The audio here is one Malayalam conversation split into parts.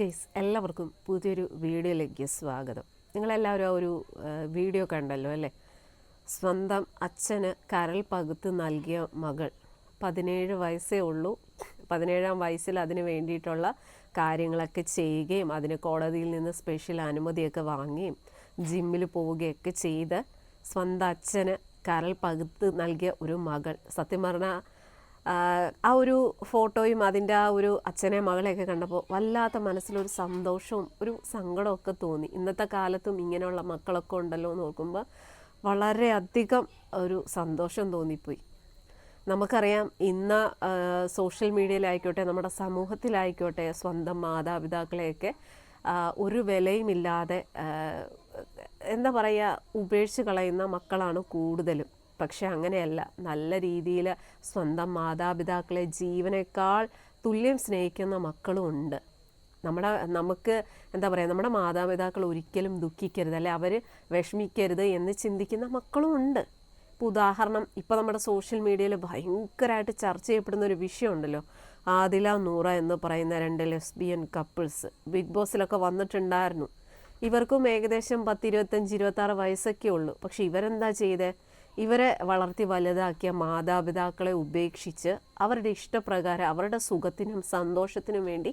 ഗൈസ് എല്ലാവർക്കും പുതിയൊരു വീഡിയോയിലേക്ക് സ്വാഗതം. നിങ്ങളെല്ലാവരും ആ ഒരു വീഡിയോ കണ്ടല്ലോ അല്ലേ? സ്വന്തം അച്ഛന് കരൾ പകുത്ത് നൽകിയ മകൾ. പതിനേഴ് വയസ്സേ ഉള്ളൂ. പതിനേഴാം വയസ്സിൽ അതിന് വേണ്ടിയിട്ടുള്ള കാര്യങ്ങളൊക്കെ ചെയ്യുകയും അതിന് കോടതിയിൽ നിന്ന് സ്പെഷ്യൽ അനുമതിയൊക്കെ വാങ്ങുകയും ജിമ്മിൽ പോവുകയൊക്കെ ചെയ്ത് സ്വന്തം അച്ഛന് കരൾ പകുത്ത് നൽകിയ ഒരു മകൾ. സത്യം പറഞ്ഞാൽ ആ ഒരു ഫോട്ടോയും അതിന്റെ ആ ഒരു അച്ഛനെ മകളെയൊക്കെ കണ്ടപ്പോൾ വല്ലാത്ത മനസ്സിലൊരു സന്തോഷവും ഒരു സങ്കടമൊക്കെ തോന്നി. ഇന്നത്തെ കാലത്തും ഇങ്ങനെയുള്ള മക്കളൊക്കെ ഉണ്ടല്ലോ എന്ന് നോക്കുമ്പോൾ വളരെയധികം ഒരു സന്തോഷം തോന്നിപ്പോയി. നമുക്കറിയാം ഇന്ന് സോഷ്യൽ മീഡിയയിലായിക്കോട്ടെ നമ്മുടെ സമൂഹത്തിലായിക്കോട്ടെ സ്വന്തം മാതാപിതാക്കളെയൊക്കെ ഒരു വിലയുമില്ലാതെ എന്താ പറയുക ഉപേക്ഷിച്ച് കളയുന്ന മക്കളാണ് കൂടുതലും. പക്ഷെ അങ്ങനെയല്ല. നല്ല രീതിയിൽ സ്വന്തം മാതാപിതാക്കളെ ജീവനേക്കാൾ തുല്യം സ്നേഹിക്കുന്ന മക്കളും ഉണ്ട്. നമ്മുടെ നമുക്ക് എന്താ പറയുക നമ്മുടെ മാതാപിതാക്കൾ ഒരിക്കലും ദുഃഖിക്കരുത് അല്ലെ? അവർ വിഷമിക്കരുത് എന്ന് ചിന്തിക്കുന്ന മക്കളും ഉണ്ട്. ഇപ്പോൾ ഉദാഹരണം ഇപ്പോൾ നമ്മുടെ സോഷ്യൽ മീഡിയയിൽ ഭയങ്കരമായിട്ട് ചർച്ച ചെയ്യപ്പെടുന്ന ഒരു വിഷയമുണ്ടല്ലോ ആദില നൂറ എന്ന് പറയുന്ന രണ്ട് ലെസ്ബിയൻ കപ്പിൾസ് ബിഗ് ബോസിലൊക്കെ വന്നിട്ടുണ്ടായിരുന്നു. ഇവർക്കും ഏകദേശം പത്ത് ഇരുപത്തഞ്ച് ഇരുപത്താറ് വയസ്സൊക്കെ ഉള്ളൂ. പക്ഷെ ഇവരെന്താ ചെയ്തേ? ഇവരെ വളർത്തി വലുതാക്കിയ മാതാപിതാക്കളെ ഉപേക്ഷിച്ച് അവരുടെ ഇഷ്ടപ്രകാരം അവരുടെ സുഖത്തിനും സന്തോഷത്തിനും വേണ്ടി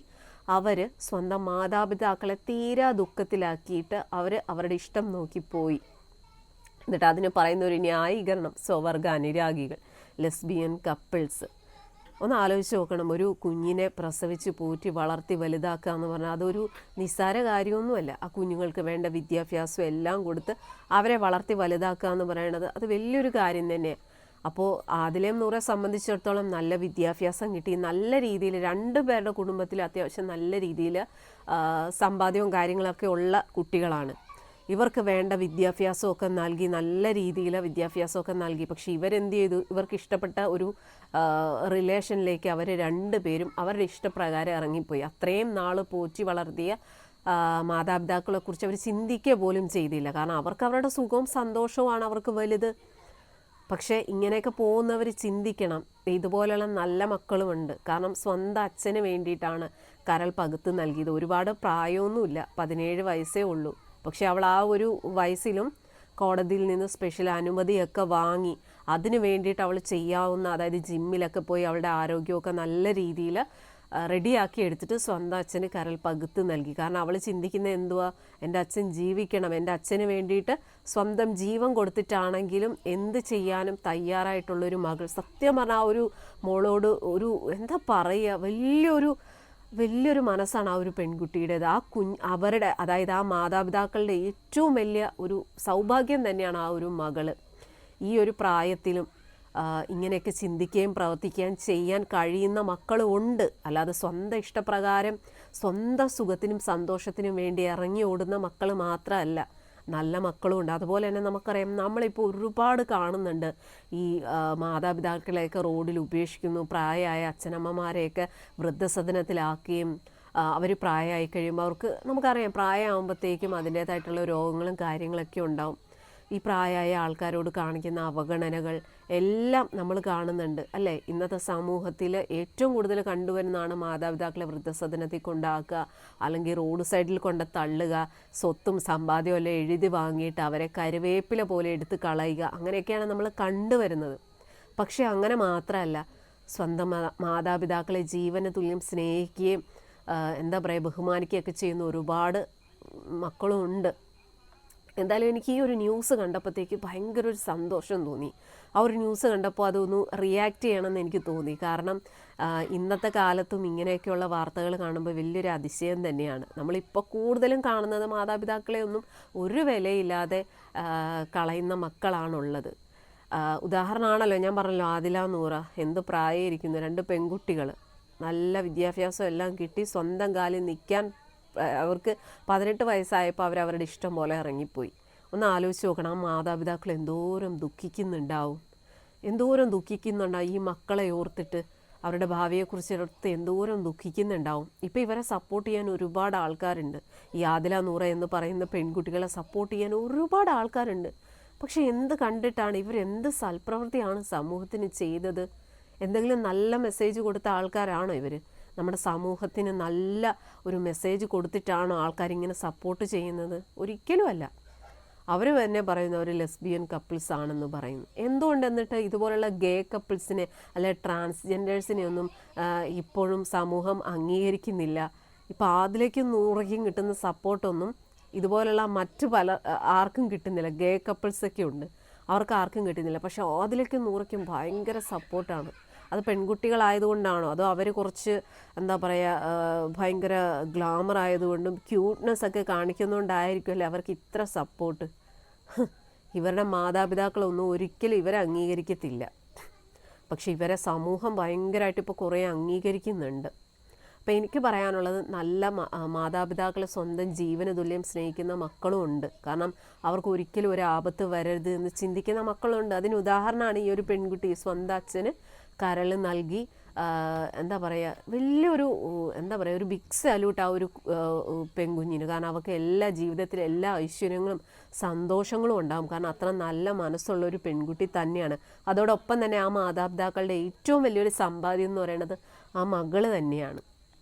അവർ സ്വന്തം മാതാപിതാക്കളെ തീരാ ദുഃഖത്തിലാക്കിയിട്ട് അവർ അവരുടെ ഇഷ്ടം നോക്കിപ്പോയി എന്നിട്ട് അതിന് പറയുന്ന ഒരു ന്യായീകരണം സ്വവർഗ അനുരാഗികൾ ലെസ്ബിയൻ കപ്പിൾസ്. ഒന്ന് ആലോചിച്ച് നോക്കണം. ഒരു കുഞ്ഞിനെ പ്രസവിച്ച് പോറ്റി വളർത്തി വലുതാക്കുക എന്ന് പറഞ്ഞാൽ അതൊരു നിസ്സാര കാര്യമൊന്നുമല്ല. ആ കുഞ്ഞുങ്ങൾക്ക് വേണ്ട വിദ്യാഭ്യാസം എല്ലാം കൊടുത്ത് അവരെ വളർത്തി വലുതാക്കുക എന്ന് പറയുന്നത് അത് വലിയൊരു കാര്യം തന്നെയാണ്. അപ്പോൾ ആദിലേം നൂറെ സംബന്ധിച്ചിടത്തോളം നല്ല വിദ്യാഭ്യാസം കിട്ടി. നല്ല രീതിയിൽ രണ്ട് പേരുടെ കുടുംബത്തിൽ അത്യാവശ്യം നല്ല രീതിയിൽ സമ്പാദ്യവും കാര്യങ്ങളൊക്കെ ഉള്ള കുട്ടികളാണ്. ഇവർക്ക് വേണ്ട വിദ്യാഭ്യാസമൊക്കെ നൽകി നല്ല രീതിയിൽ വിദ്യാഭ്യാസമൊക്കെ നൽകി. പക്ഷെ ഇവരെന്ത് ചെയ്തു? ഇവർക്ക് ഇഷ്ടപ്പെട്ട ഒരു റിലേഷനിലേക്ക് അവർ രണ്ട് പേരും അവരുടെ ഇഷ്ടപ്രകാരം ഇറങ്ങിപ്പോയി. അത്രയും നാൾ പോറ്റി വളർത്തിയ മാതാപിതാക്കളെക്കുറിച്ച് അവർ ചിന്തിക്കുക പോലും ചെയ്തില്ല. കാരണം അവർക്ക് അവരുടെ സുഖവും സന്തോഷവുമാണ് അവർക്ക് വലുത്. പക്ഷേ ഇങ്ങനെയൊക്കെ പോകുന്നവർ ചിന്തിക്കണം. ഇതുപോലെയുള്ള നല്ല മക്കളുമുണ്ട് കാരണം സ്വന്തം അച്ഛന് വേണ്ടിയിട്ടാണ് കരൾ പകുത്ത് നൽകിയത്. ഒരുപാട് പ്രായമൊന്നുമില്ല. പതിനേഴ് വയസ്സേ ഉള്ളൂ. പക്ഷെ അവൾ ആ ഒരു വയസ്സിലും കോടതിയിൽ നിന്ന് സ്പെഷ്യൽ അനുമതിയൊക്കെ വാങ്ങി. അതിന് വേണ്ടിയിട്ട് അവൾ ചെയ്യാവുന്ന അതായത് ജിമ്മിലൊക്കെ പോയി അവളുടെ ആരോഗ്യമൊക്കെ നല്ല രീതിയിൽ റെഡിയാക്കി എടുത്തിട്ട് സ്വന്തം അച്ഛന് കരൽ പകുത്ത് നൽകി. കാരണം അവൾ ചിന്തിക്കുന്നത് എന്തുവാ? എന്റെ അച്ഛൻ ജീവിക്കണം. എന്റെ അച്ഛന് വേണ്ടിയിട്ട് സ്വന്തം ജീവൻ കൊടുത്തിട്ടാണെങ്കിലും എന്ത് ചെയ്യാനും തയ്യാറായിട്ടുള്ളൊരു മകൾ. സത്യം പറഞ്ഞാൽ ആ ഒരു മോളോട് ഒരു എന്താ പറയുക? വലിയൊരു വലിയൊരു മനസ്സാണ് ആ ഒരു പെൺകുട്ടിയുടേത്. ആ കുഞ്ഞ് അവരുടെ അതായത് ആ മാതാപിതാക്കളുടെ ഏറ്റവും വലിയ ഒരു സൗഭാഗ്യം തന്നെയാണ് ആ ഒരു മകൾ. ഈ ഒരു പ്രായത്തിലും ഇങ്ങനെയൊക്കെ ചിന്തിക്കുകയും പ്രവർത്തിക്കുകയും ചെയ്യാൻ കഴിയുന്ന മക്കളുണ്ട് അല്ലാതെ സ്വന്തം ഇഷ്ടപ്രകാരം സ്വന്തം സുഖത്തിനും സന്തോഷത്തിനും വേണ്ടി ഇറങ്ങി ഓടുന്ന മക്കൾ മാത്രമല്ല. നല്ല മക്കളും ഉണ്ട്. അതുപോലെ തന്നെ നമുക്കറിയാം നമ്മളിപ്പോൾ ഒരുപാട് കാണുന്നുണ്ട്. ഈ മാതാപിതാക്കളെയൊക്കെ റോഡിൽ ഉപേക്ഷിക്കുന്നു. പ്രായമായ അച്ഛനമ്മമാരെയൊക്കെ വൃദ്ധസദനത്തിലാക്കുകയും അവർ പ്രായമായി കഴിയുമ്പോൾ അവർക്ക് നമുക്കറിയാം പ്രായമാകുമ്പോഴത്തേക്കും അതിന്റേതായിട്ടുള്ള രോഗങ്ങളും കാര്യങ്ങളൊക്കെ ഉണ്ടാവും. ഈ പ്രായമായ ആൾക്കാരോട് കാണിക്കുന്ന അവഗണനകൾ എല്ലാം നമ്മൾ കാണുന്നുണ്ട് അല്ലേ? ഇന്നത്തെ സമൂഹത്തിൽ ഏറ്റവും കൂടുതൽ കണ്ടുവരുന്നതാണ് മാതാപിതാക്കളെ വൃദ്ധസദനത്തിൽ കൊണ്ടാക്കുക അല്ലെങ്കിൽ റോഡ് സൈഡിൽ കൊണ്ട് തള്ളുക സ്വത്തും സമ്പാദ്യവും എല്ലാം എഴുതി വാങ്ങിയിട്ട് അവരെ കരുവേപ്പില പോലെ എടുത്ത് കളയുക അങ്ങനെയൊക്കെയാണ് നമ്മൾ കണ്ടുവരുന്നത്. പക്ഷേ അങ്ങനെ മാത്രമല്ല സ്വന്തം മാതാപിതാക്കളെ ജീവന തുല്യം സ്നേഹിക്കുകയും എന്താ പറയുക ബഹുമാനിക്കുകയൊക്കെ ചെയ്യുന്ന ഒരുപാട് മക്കളും ഉണ്ട്. എന്തായാലും എനിക്ക് ഈ ഒരു ന്യൂസ് കണ്ടപ്പോഴത്തേക്ക് ഭയങ്കര ഒരു സന്തോഷം തോന്നി. ആ ഒരു ന്യൂസ് കണ്ടപ്പോൾ അതൊന്ന് റിയാക്ട് ചെയ്യണമെന്ന് എനിക്ക് തോന്നി. കാരണം ഇന്നത്തെ കാലത്തും ഇങ്ങനെയൊക്കെയുള്ള വാർത്തകൾ കാണുമ്പോൾ വലിയൊരു അതിശയം തന്നെയാണ്. നമ്മളിപ്പോൾ കൂടുതലും കാണുന്നത് മാതാപിതാക്കളെ ഒന്നും ഒരു വിലയില്ലാതെ കളയുന്ന മക്കളാണുള്ളത്. ഉദാഹരണമാണല്ലോ ഞാൻ പറഞ്ഞല്ലോ ആദില നൂറ എന്ത് പ്രായമായിരിക്കുന്നു രണ്ട് പെൺകുട്ടികൾ. നല്ല വിദ്യാഭ്യാസം എല്ലാം കിട്ടി സ്വന്തം കാലിൽ നിൽക്കാൻ അവർക്ക് പതിനെട്ട് വയസ്സായപ്പോൾ അവർ അവരുടെ ഇഷ്ടം പോലെ ഇറങ്ങിപ്പോയി. ഒന്ന് ആലോചിച്ച് നോക്കണം ആ മാതാപിതാക്കൾ എന്തോരം ദുഃഖിക്കുന്നുണ്ടാവും. എന്തോരം ദുഃഖിക്കുന്നുണ്ടാവും. ഈ മക്കളെ ഓർത്തിട്ട് അവരുടെ ഭാവിയെക്കുറിച്ച് ഓർത്ത് എന്തോരം ദുഃഖിക്കുന്നുണ്ടാവും. ഇപ്പോൾ ഇവരെ സപ്പോർട്ട് ചെയ്യാൻ ഒരുപാട് ആൾക്കാരുണ്ട്. ഈ ആദില നൂറ എന്ന് പറയുന്ന പെൺകുട്ടികളെ സപ്പോർട്ട് ചെയ്യാൻ ഒരുപാട് ആൾക്കാരുണ്ട്. പക്ഷേ എന്ത് കണ്ടിട്ടാണ് ഇവരെന്ത് സൽപ്രവൃത്തിയാണ് സമൂഹത്തിന് ചെയ്തത്? എന്തെങ്കിലും നല്ല മെസ്സേജ് കൊടുത്ത ആൾക്കാരാണോ ഇവർ നമ്മുടെ സമൂഹത്തിന് നല്ല ഒരു മെസ്സേജ് കൊടുത്തിട്ടാണോ ആൾക്കാരിങ്ങനെ സപ്പോർട്ട് ചെയ്യുന്നത്. ഒരിക്കലുമല്ല. അവർ തന്നെ പറയുന്ന ഒരു ലെസ്ബിയൻ കപ്പിൾസ് ആണെന്ന് പറയുന്നു. എന്തുകൊണ്ട് എന്നിട്ട് ഇതുപോലുള്ള ഗേ കപ്പിൾസിനെ അല്ലെ ട്രാൻസ്ജെൻഡേഴ്സിനെ ഒന്നും ഇപ്പോഴും സമൂഹം അംഗീകരിക്കുന്നില്ല. ഇപ്പോൾ അതിലേക്കും നൂറയ്ക്കും കിട്ടുന്ന സപ്പോർട്ടൊന്നും ഇതുപോലുള്ള മറ്റ് പല ആർക്കും കിട്ടുന്നില്ല. ഗേ കപ്പിൾസൊക്കെ ഉണ്ട്. അവർക്ക് ആർക്കും കിട്ടുന്നില്ല. പക്ഷേ അതിലേക്കും നൂറയ്ക്കും ഭയങ്കര സപ്പോർട്ടാണ് അത് പെൺകുട്ടികളായതുകൊണ്ടാണോ? അതോ അവർ കുറച്ച് എന്താ പറയുക ഭയങ്കര ഗ്ലാമർ ആയതുകൊണ്ടും ക്യൂട്ട്നെസ് ഒക്കെ കാണിക്കുന്നതുകൊണ്ടായിരിക്കുമല്ലേ അവർക്ക് ഇത്ര സപ്പോർട്ട്? ഇവരുടെ മാതാപിതാക്കളൊന്നും ഒരിക്കലും ഇവരെ അംഗീകരിക്കത്തില്ല. പക്ഷെ ഇവരെ സമൂഹം ഭയങ്കരമായിട്ട് ഇപ്പോൾ കുറേ അംഗീകരിക്കുന്നുണ്ട്. അപ്പോൾ എനിക്ക് പറയാനുള്ളത് നല്ല മാതാപിതാക്കളെ സ്വന്തം ജീവന തുല്യം സ്നേഹിക്കുന്ന മക്കളും ഉണ്ട്. കാരണം അവർക്ക് ഒരിക്കലും ഒരു ആപത്ത് വരരുത് എന്ന് ചിന്തിക്കുന്ന മക്കളുണ്ട്. അതിന് ഉദാഹരണമാണ് ഈ ഒരു പെൺകുട്ടി സ്വന്തം അച്ഛന് കരൾ നൽകി എന്താ പറയുക വലിയൊരു എന്താ പറയുക ഒരു ബിഗ് സല്യൂട്ട് ആ ഒരു പെൺകുഞ്ഞിന്. കാരണം അവൾക്ക് എല്ലാ ജീവിതത്തിലെ എല്ലാ ഐശ്വര്യങ്ങളും സന്തോഷങ്ങളും ഉണ്ടാകും കാരണം അത്ര നല്ല മനസ്സുള്ള ഒരു പെൺകുട്ടി തന്നെയാണ്. അതോടൊപ്പം തന്നെ ആ മാതാപിതാക്കളുടെ ഏറ്റവും വലിയൊരു സമ്പാദ്യം എന്ന് പറയുന്നത് ആ മകൾ തന്നെയാണ്.